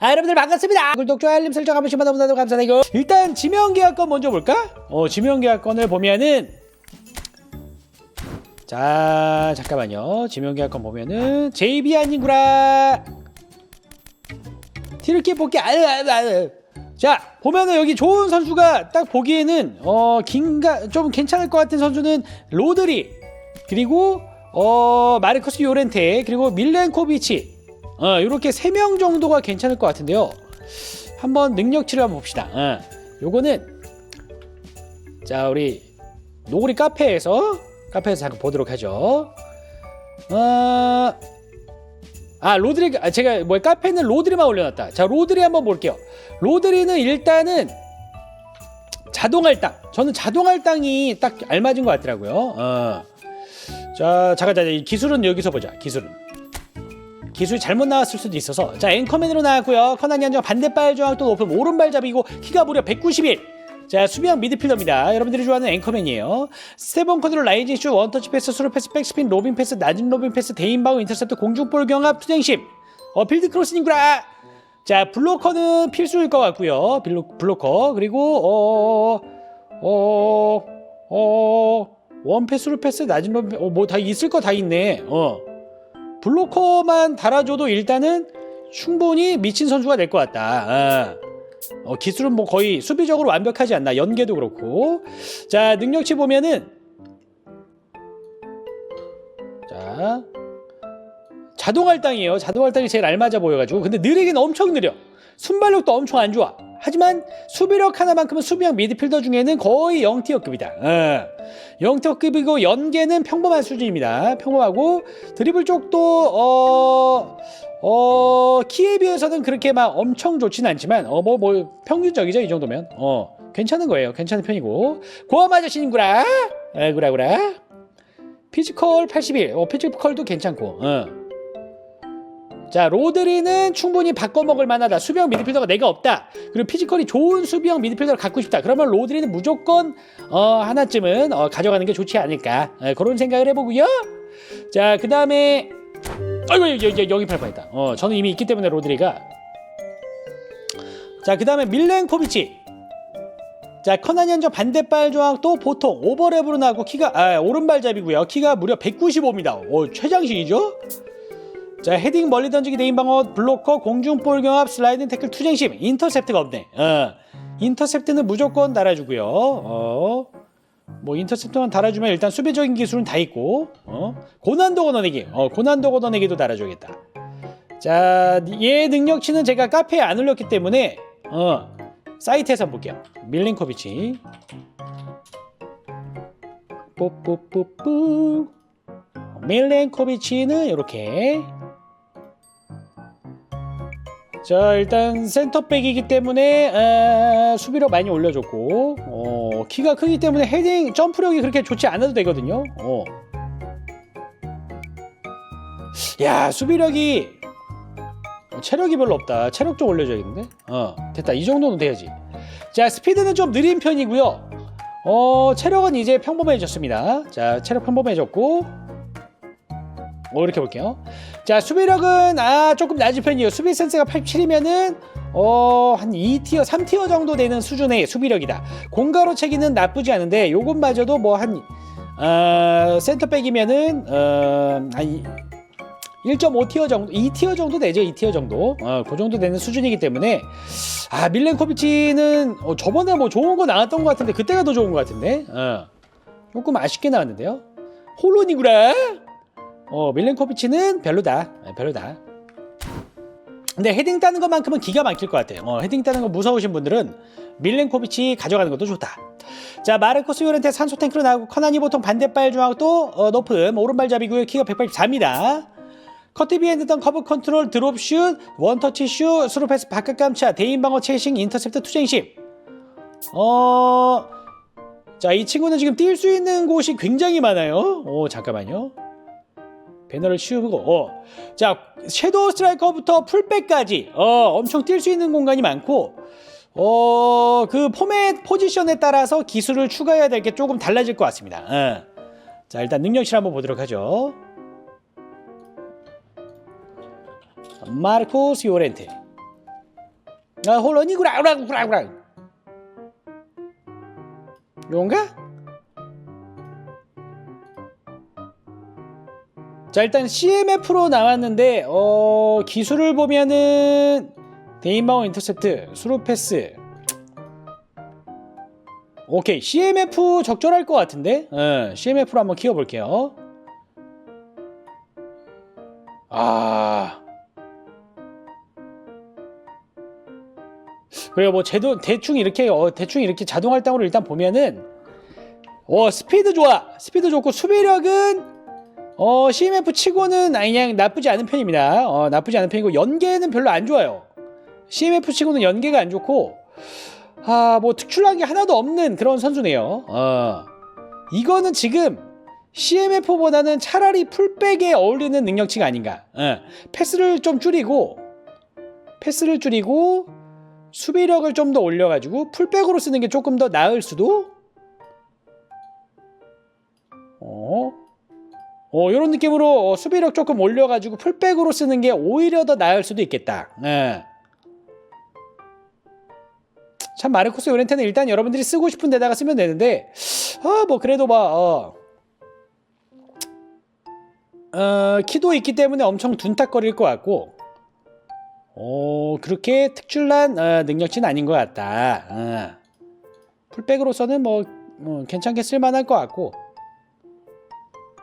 아, 여러분들 반갑습니다. 구독, 좋아요, 알림 설정 한 번씩 받아보셔서 감사드리고 일단 지명계약건 먼저 볼까? 어, 지명계약건을 보면은 자 잠깐만요. 지명계약건 보면은 JB 아닌구라. 티르키 뽑기 아유 아유 아유. 자 보면은 여기 좋은 선수가 딱 보기에는 어 긴가 좀 괜찮을 것 같은 선수는 로드리 그리고 어 마르코스 요렌테 그리고 밀렌코비치 어 이렇게 세명 정도가 괜찮을 것 같은데요. 한번 능력치를 한번 봅시다. 어, 요거는 자 우리 노구리 카페에서 카페에서 잠깐 보도록 하죠. 어, 아 로드리 아, 제가 뭐 카페는 로드리만 올려놨다. 자 로드리 한번 볼게요. 로드리는 일단은 자동 할당. 저는 자동 할당이 딱 알맞은 것 같더라고요. 어. 자 잠깐 자이 기술은 여기서 보자. 기술은 기술이 잘못 나왔을 수도 있어서 자 앵커맨으로 나왔고요. 커난이 한정 반대발 저항도 높은 오른발잡이고 키가 무려 191. 자 수비형 미드필더입니다. 여러분들이 좋아하는 앵커맨이에요. 스테본 컨트롤 라이징 슛 원터치 패스 수루 패스 백스핀 로빙 패스 낮은 로빙 패스 대인방어 인터셉트 공중볼 경합 투쟁심 어 필드 크로스닝구라. 자 블로커는 필수일 것 같고요. 블로, 블로커 그리고 어 어 어, 원 패스 수루 패스 낮은 로빙 어뭐 다 있을 거 다 있네. 어 블로커만 달아줘도 일단은 충분히 미친 선수가 될 것 같다. 아. 어, 기술은 뭐 거의 수비적으로 완벽하지 않나. 연계도 그렇고. 자 능력치 보면은 자 자동 할당이에요. 자동 할당이 제일 알맞아 보여가지고. 근데 느리긴 엄청 느려. 순발력도 엄청 안 좋아 하지만 수비력 하나만큼은 수비형 미드필더 중에는 거의 0티어급이다. 어. 0티어급이고 연계는 평범한 수준입니다. 평범하고 드리블 쪽도 어... 어 키에 비해서는 그렇게 막 엄청 좋진 않지만 어뭐뭐 평균적이죠 이 정도면. 어 괜찮은 거예요. 괜찮은 편이고. 고함 아저씨인구라. 에 구라 구라. 피지컬 81 어, 피지컬도 괜찮고. 어. 자 로드리는 충분히 바꿔먹을 만하다. 수비형 미드필더가 내가 없다. 그리고 피지컬이 좋은 수비형 미드필더를 갖고 싶다. 그러면 로드리는 무조건 어, 하나쯤은 어, 가져가는 게 좋지 않을까. 어, 그런 생각을 해보고요. 자 그 다음에 아이고 여기 영입할 뻔했다. 어 저는 이미 있기 때문에 로드리가. 자 그 다음에 밀렌코비치. 자 커나니 한정 반대발 조항도 보통 오버랩으로 나고 키가 아, 오른발잡이고요. 키가 무려 195입니다. 오 최장신이죠? 자 헤딩 멀리 던지기 대인 방어 블로커 공중볼 경합 슬라이딩 태클 투쟁심 인터셉트가 없네. 어 인터셉트는 무조건 달아주고요. 어. 뭐 인터셉터만 달아주면 일단 수비적인 기술은 다 있고 어? 고난도 걷어내기 어, 고난도 걷어내기도 달아줘야겠다 자얘 능력치는 제가 카페에 안 올렸기 때문에 어, 사이트에서 볼게요 밀린코비치 뽀뽀뽀뽀 밀렌코비치는 이렇게 자 일단 센터백이기 때문에 아, 수비력 많이 올려줬고 어, 키가 크기 때문에 헤딩 점프력이 그렇게 좋지 않아도 되거든요. 어. 야 수비력이 어, 체력이 별로 없다. 체력 좀 올려줘야겠는데? 어 됐다. 이 정도는 돼야지. 자 스피드는 좀 느린 편이고요. 어 체력은 이제 평범해졌습니다. 자 체력 평범해졌고 어, 이렇게 볼게요. 자, 수비력은 아, 조금 낮은 편이에요. 수비 센스가 87이면은 어, 한 2티어, 3티어 정도 되는 수준의 수비력이다. 공가로 채기는 나쁘지 않은데 요것마저도 뭐 한 어, 센터백이면은 어, 한 1.5티어 정도, 2티어 정도 되죠. 2티어 정도. 어, 그 정도 되는 수준이기 때문에 아, 밀렌코비치는 어, 저번에 뭐 좋은 거 나왔던 것 같은데 그때가 더 좋은 것 같은데. 어. 조금 아쉽게 나왔는데요. 홀로니구라. 어 밀렌코비치는 별로다. 네, 별로다. 근데 헤딩 따는 것만큼은 기가 막힐 것 같아요. 어, 헤딩 따는 거 무서우신 분들은 밀렌코비치 가져가는 것도 좋다. 자 마르코스 요렌테 산소 탱크로 나오고 커나니 보통 반대발 중앙도 어, 높은 오른발잡이고요 키가 184입니다. 커트비 핸드던 커브 컨트롤 드롭슛 원터치 슛 스루 패스 바깥 감차 대인 방어 체이싱 인터셉트 투쟁심. 어... 자, 이 친구는 지금 뛸 수 있는 곳이 굉장히 많아요. 오, 잠깐만요. 배너를 씌우고 어. 자 섀도우 스트라이커부터 풀백까지 어, 엄청 뛸 수 있는 공간이 많고 어, 그 포맷 포지션에 따라서 기술을 추가해야 될 게 조금 달라질 것 같습니다. 어. 자 일단 능력치를 한번 보도록 하죠. 마르코스 요렌테 아 우라 우라 요건가? 자 일단 CMF로 나왔는데 어 기술을 보면은 데인마운 인터셉트 수루 패스. 오케이 CMF 적절할 것 같은데? 어, CMF로 한번 키워볼게요. 아. 그리고 뭐 제도 대충 이렇게 어, 대충 이렇게 자동 할당으로 일단 보면은 어 스피드 좋아. 스피드 좋고 수비력은 어 CMF 치고는 그냥 나쁘지 않은 편입니다. 어 나쁘지 않은 편이고 연계는 별로 안 좋아요. CMF 치고는 연계가 안 좋고 아 뭐 특출난 게 하나도 없는 그런 선수네요. 어. 이거는 지금 CMF보다는 차라리 풀백에 어울리는 능력치가 아닌가. 어, 패스를 좀 줄이고 패스를 줄이고 수비력을 좀 더 올려가지고 풀백으로 쓰는 게 조금 더 나을 수도? 어? 어, 이런 느낌으로 어, 수비력 조금 올려가지고 풀백으로 쓰는 게 오히려 더 나을 수도 있겠다. 예. 참 마르코스 요렌테는 일단 여러분들이 쓰고 싶은 데다가 쓰면 되는데, 아, 뭐 그래도 뭐, 어, 어, 키도 있기 때문에 엄청 둔탁거릴 것 같고, 어, 그렇게 특출난 어, 능력치는 아닌 것 같다. 어. 풀백으로서는 뭐, 뭐 괜찮게 쓸만할 것 같고,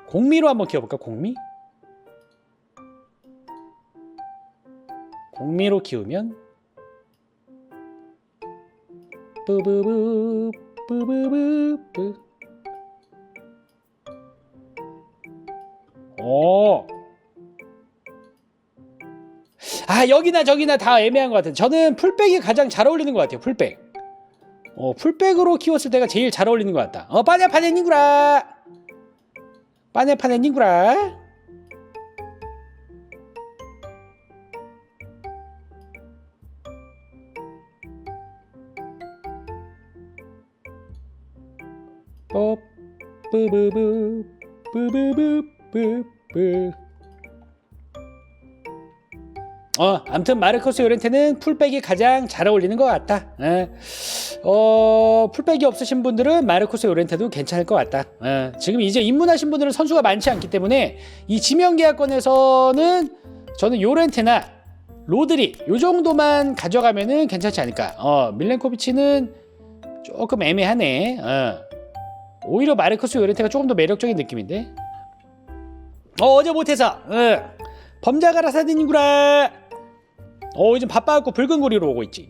공미로 한번 키워볼까? 공미? 공미로 키우면 뿌부부 뿌부부뿌 오. 아 여기나 저기나 다 애매한 것 같아요. 저는 풀백이 가장 잘 어울리는 것 같아요. 풀백. 어 풀백으로 키웠을 때가 제일 잘 어울리는 것 같다. 어 빠냐 파냐니구라. 빠냐 파냐니구라. 뽀 뿌부부 뿌부부 뿌뿌 어, 아무튼 마르코스 요렌테는 풀백이 가장 잘 어울리는 것 같다. 예. 어, 풀백이 없으신 분들은 마르코스 요렌테도 괜찮을 것 같다. 예. 지금 이제 입문하신 분들은 선수가 많지 않기 때문에 이 지명 계약권에서는 저는 요렌테나 로드리 요 정도만 가져가면은 괜찮지 않을까. 어, 밀렌코비치는 조금 애매하네. 어. 오히려 마르코스 요렌테가 조금 더 매력적인 느낌인데. 어, 어제 못해서. 어. 범자가라 사딘이구라. 어, 이제 바빠갖고 붉은 고리로 오고 있지.